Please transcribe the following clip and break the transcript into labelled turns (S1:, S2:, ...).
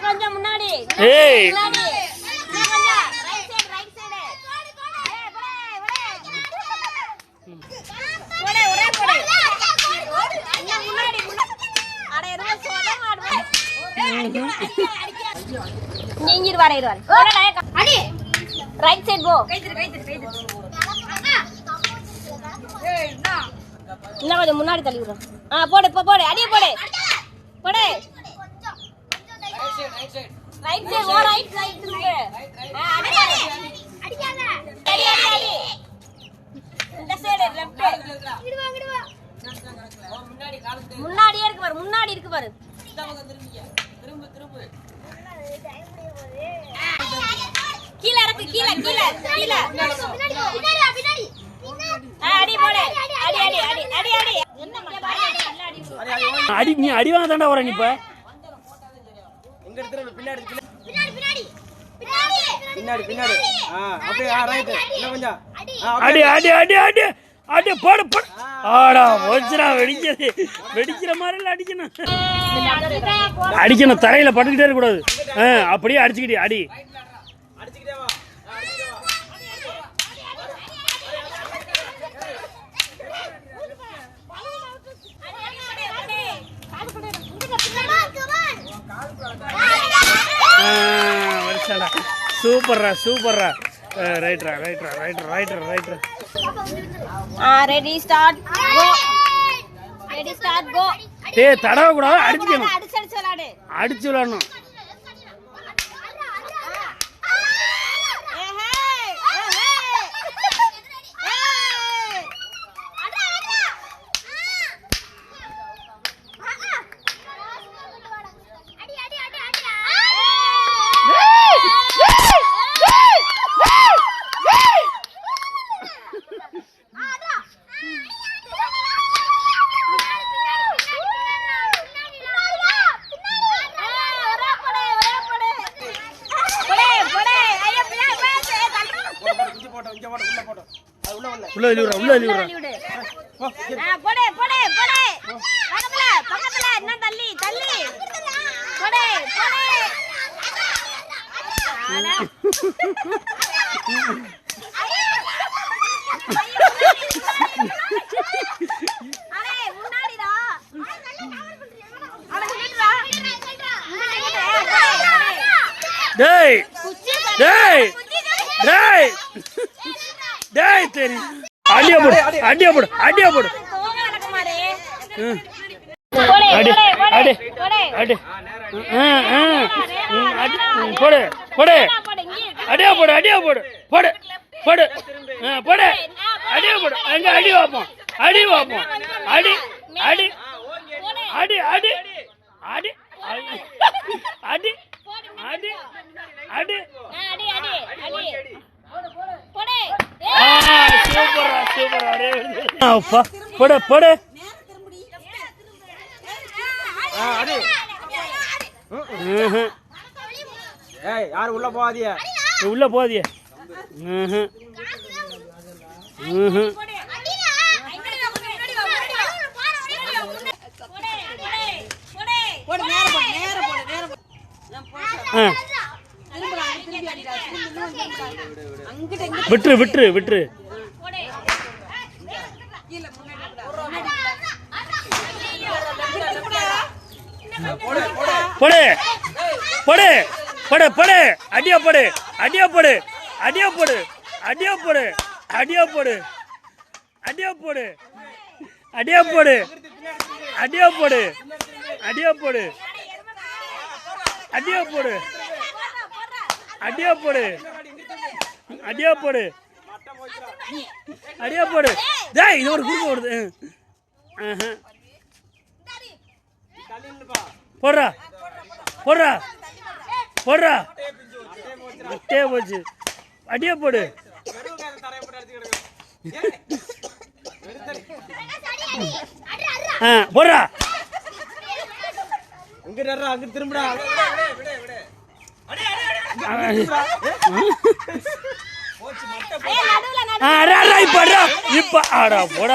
S1: கொஞ்சம் முன்னாடி. நீங்க இருவாரு
S2: அடி.
S1: ரைட் சைடு போ.
S2: என்ன
S1: இன்னும் கொஞ்சம் முன்னாடி தள்ளி விடுறோம் ஆ போடு இப்போ போடு. அடியே போடு. போடு. ரைட் சைடு ஓ ரைட் ரைட் ஆ அடி அடி. அடி அடி அடி. இந்த சைடு லெஃப்ட் முன்னாடியே இருக்கு பாரு முன்னாடி இருக்கு பாரு. கீழ இறக்கு கீழ கீழ. கீழ அடி போடு. அடி அடி அடி அடி அடி. அடி
S3: நீ அடி வாங்க தாண்டா வர நீ இப்ப.
S4: எங்க எடுத்துற பின்னாடி பின்னாடி. பின்னாடி ஆ அப்படியே ஆ ரைட் இன்னும் கொஞ்சம். ஆ
S3: அடி அடி அடி அடி. அடி போடு போடு. ஆடா போச்சுடா வெடிக்கிறது. வெடிக்கிற மாதிரி அடிக்கணும். அடிக்கணும் தரையில பட்டுக்கிட்டே இருக்க கூடாது ஆ, அப்படியே அடிச்சுக்கிட்டே அடி.
S4: அடிச்சுக்கிட்டே
S3: சூப்பர்ரா சூப்பர்ரா. ரைட்ரா ரைட்ரா ரைட்ரா ரைட்ரா ரைட்ரா.
S1: ஆ ready start go ready start go
S3: டேய் தடவை கூடாது அடிச்சுக்கணும்.
S1: அடிச்சு அடிச்சு விளையாடு
S3: அடிச்சு விளாடணும்.
S4: உள்ள
S3: வெளிய விடுறா உள்ள வெளிய விடுறா
S1: போடே போடே போடே. பக்கத்துல பக்கத்துல. இன்னும் தள்ளி தள்ளி. போடே போடே. அடே, முன்னாடிடா. அட, நில்லுடா. நில்லு, நில்லு.
S3: டேய். டேய். டேய். டேய் சரி அடியா போடு அடியா போடு அடியா போடு. அடி அடி. அடி. போடு போடு. அடியா போடு அடியா போடு. போடு போடு. போடு. அடியா போடு. எங்க அடி வைப்போம். அடி வைப்போம். அடி அடி. அடி அடி. அடி அடி. அடி அடி அடி. அப்பா படு படு.
S4: ஏய் யார் உள்ள போகாதிய
S3: உள்ள போகாதிய விட்டு விட்டுரு விட்டுரு. போடு போடு போடு போடு அடியா போடு அடியா போடு அடியா போடு அடியா போடு அடியா போடு அடியா போடு அடியா போடு அடியா போடு அடியா போடு அடியா போடு அடியா போடு அடியா போடு அடியா போடு டேய் இது ஒரு குறுக்கு ஓடுது ஆஹா. போடுறா. போடுறா. போடுறா. விட்டே போச்சு. அடியா போடு. ஆ போடுறா.
S4: இங்க நடுறா அங்க திரும்புடா.
S1: நடுவுல
S3: அடா, அடா, இப்ப அடா, இப்ப அடா போடா.